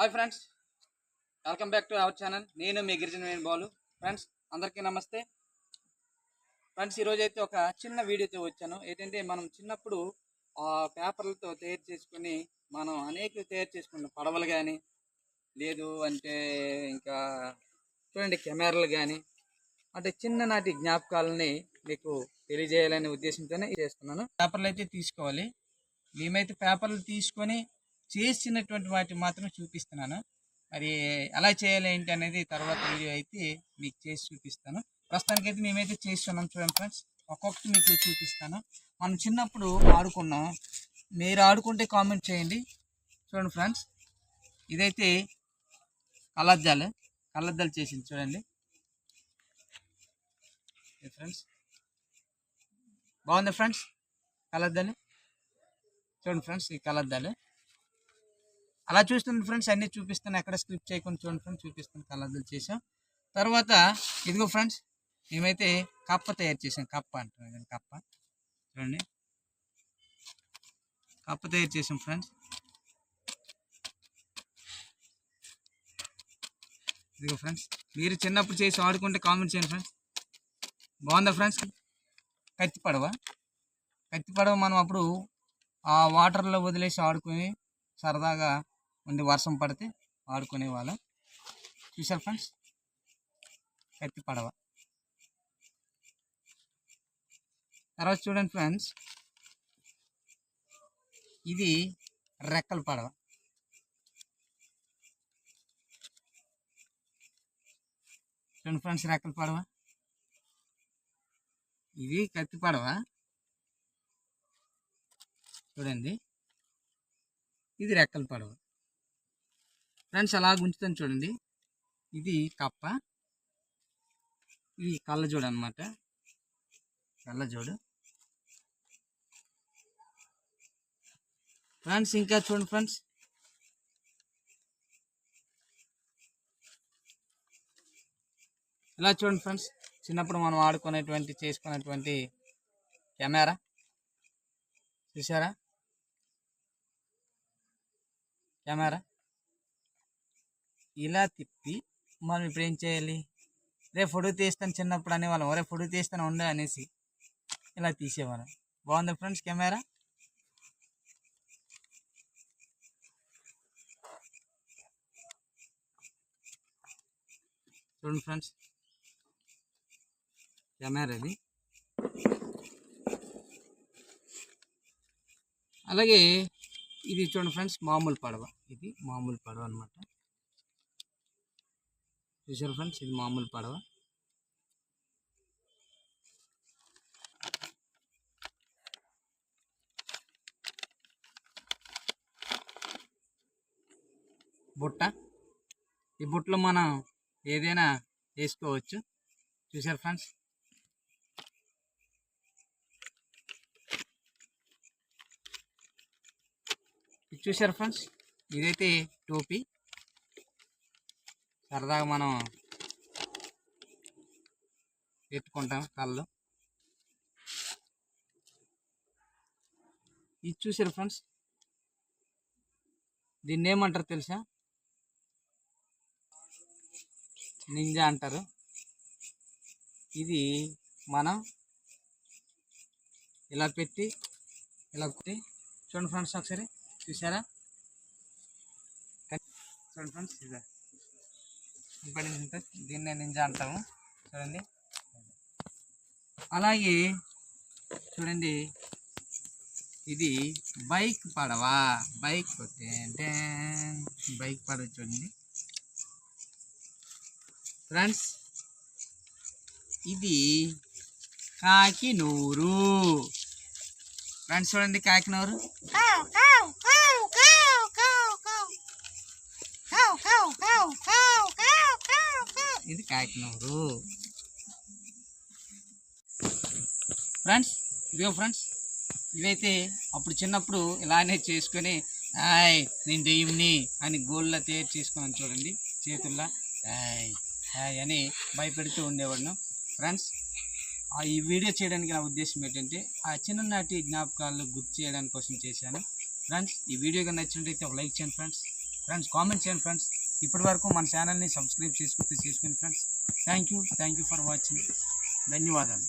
Hi friends welcome back to our channel నేను మీ గిరిజన వేణు బాలు. ఫ్రెండ్స్ అందరికీ నమస్తే. ఫ్రెండ్స్ ఈరోజు అయితే ఒక చిన్న వీడియోతో వచ్చాను. ఏంటంటే మనం చిన్నప్పుడు ఆ పేపర్లతో తయారు చేసుకుని మనం అనేక తయారు చేసుకున్నాం పడవలు కానీ లేదు అంటే ఇంకా చూడండి కెమెరాలు కానీ అంటే చిన్ననాటి జ్ఞాపకాలని మీకు తెలియజేయాలనే ఉద్దేశంతోనే ఇది చేస్తున్నాను. పేపర్లు అయితే తీసుకోవాలి. మేమైతే పేపర్లు తీసుకొని చేసినటువంటి వాటి మాత్రం చూపిస్తున్నాను. మరి ఎలా చేయాలి ఏంటి అనేది తర్వాత వీడియో అయితే మీకు చేసి చూపిస్తాను. ప్రస్తుతానికైతే మేమైతే చేస్తున్నాం చూడండి ఫ్రెండ్స్. ఒక్కొక్కటి మీకు చూపిస్తాను. మనం చిన్నప్పుడు ఆడుకున్నాం. మీరు ఆడుకుంటే కామెంట్ చేయండి. చూడండి ఫ్రెండ్స్. ఇదైతే కళ్ళద్దాలు. కళ్ళద్దాలు చేసింది చూడండి. ఫ్రెండ్స్? బాగుంది ఫ్రెండ్స్? కళ్ళద్దాలు? చూడండి ఫ్రెండ్స్ ఈ కళ్ళద్దాలు. అలా చూస్తుంది ఫ్రెండ్స్ అన్నీ చూపిస్తాను ఎక్కడ స్క్రిప్ట్ చేయకుండా చూడండి ఫ్రెండ్స్ చూపిస్తాను కలర్లు చేసాం తర్వాత ఇదిగో ఫ్రెండ్స్ మేమైతే కప్ప తయారు చేసాం కప్ప అంటాం ఇదండి కప్ప. చూడండి. కప్ప తయారు చేసాం ఫ్రెండ్స్ ఇదిగో ఫ్రెండ్స్ మీరు చిన్నప్పుడు చేసి ఆడుకుంటే కామెంట్ చేయండి ఫ్రెండ్స్ బాగుందా ఫ్రెండ్స్ కత్తి పడవ. కత్తి పడవ మనం అప్పుడు ఆ వాటర్లో వదిలేసి ఆడుకుని సరదాగా ఉంది వర్షం పడితే వాడుకునే వాళ్ళం. చూసారు ఫ్రెండ్స్? కత్తి పడవ. తర్వాత చూడండి ఫ్రెండ్స్. ఇది రెక్కల పడవ. చూడండి ఫ్రెండ్స్ రెక్కల పడవ. ఇది కత్తి పడవ. చూడండి. ఇది రెక్కల పడవ. ఫ్రెండ్స్ అలా ఉంచుతాను చూడండి. ఇది కప్ప. ఇది కళ్ళజోడు అనమాట కళ్ళజోడు ఫ్రెండ్స్ ఇంకా చూడండి ఫ్రెండ్స్. ఇలా చూడండి ఫ్రెండ్స్ చిన్నప్పుడు మనం ఆడుకునేటువంటి చేసుకునేటువంటి కెమెరా. చూసారా కెమెరా. ఇలా తిప్పి మనం ఇప్పుడు ఏం చేయాలి? రే ఫోటో తీస్తాను చిన్నప్పుడు అనేవాళ్ళం ఒరే ఫోటో తీస్తాను ఉండే అనేసి ఇలా తీసేవాళ్ళం. బాగుంది ఫ్రెండ్స్ కెమెరా? చూడండి ఫ్రెండ్స్. కెమెరా ఇది. అలాగే ఇది చూడండి ఫ్రెండ్స్ మామూలు పడవ. ఇది మామూలు పడవ అనమాట చూసారు ఫ్రెండ్స్? ఇది మామూలు పడవ. బుట్ట. ఈ బుట్టలో మనం ఏదైనా వేసుకోవచ్చు. చూసారు ఫ్రెండ్స్? చూసారు ఫ్రెండ్స్? ఇదైతే టోపీ. సరదాగా మనం పెట్టుకుంటాం కళ్ళు. ఇది చూసారు ఫ్రెండ్స్? దీన్ని ఏమంటారు తెలుసా? నింజా అంటారు. ఇది మనం ఇలా పెట్టి ఇలా పెట్టి చూడండి ఫ్రెండ్స్ ఒకసారి చూసారా చూడండి ఫ్రెండ్స్ ఇదే. ఇప్పటి నుంచి దీన్నే నింజా అంటాము చూడండి అలాగే చూడండి ఇది బైక్ పడవా బైక్ బైక్ పడవ చూడండి ఫ్రెండ్స్ ఇది కాకినూరు ఫ్రెండ్స్ చూడండి కాకినూరు ఇది కాకినూరు ఫ్రెండ్స్ ఇదిగో ఫ్రెండ్స్ ఇవైతే అప్పుడు చిన్నప్పుడు ఇలానే చేసుకొని హాయ్ నేను దెయ్యంని అని గోళ్ళ తయారు చేసుకున్నాను చూడండి చేతుల్లో. హాయ్ హాయ్ అని భయపెడుతూ ఉండేవాడిను. ఫ్రెండ్స్ ఆ ఈ వీడియో చేయడానికి నా ఉద్దేశం ఏంటంటే ఆ చిన్ననాటి జ్ఞాపకాలు గుర్తు చేయడానికి కోసం చేశాను. ఫ్రెండ్స్ ఈ వీడియో కానీ నచ్చినట్టయితే ఒక లైక్ చేయండి ఫ్రెండ్స్. ఫ్రెండ్స్ కామెంట్ చేయండి ఫ్రెండ్స్. ఇప్పటి వరకు మన ఛానల్ని సబ్స్క్రైబ్ చేసుకుంటే చేసుకోండి friends thank you thank you for watching ధన్యవాదాలు.